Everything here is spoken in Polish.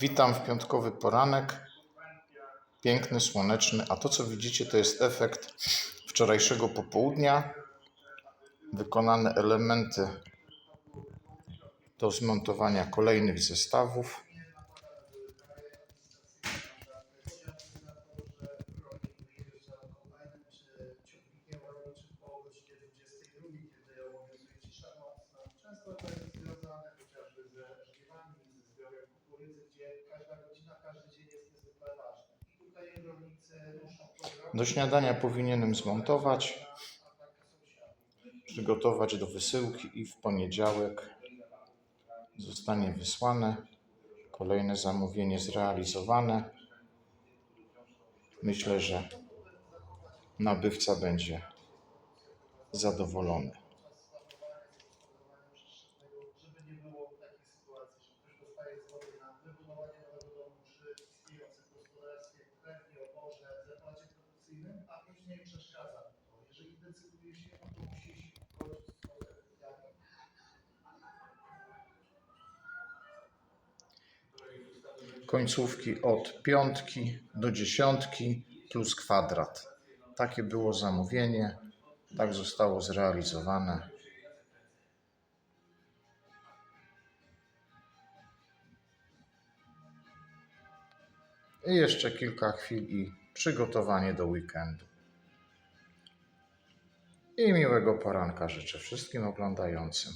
Witam w piątkowy poranek. Piękny, słoneczny, a to co widzicie to jest efekt wczorajszego popołudnia. Wykonane elementy do zmontowania kolejnych zestawów. Często to Do śniadania powinienem zmontować, przygotować do wysyłki i w poniedziałek zostanie wysłane. Kolejne zamówienie zrealizowane. Myślę, że nabywca będzie zadowolony. Się. Końcówki od piątki do dziesiątki plus kwadrat. Takie było zamówienie. Tak zostało zrealizowane. I jeszcze kilka chwil i przygotowanie do weekendu. I miłego poranka życzę wszystkim oglądającym.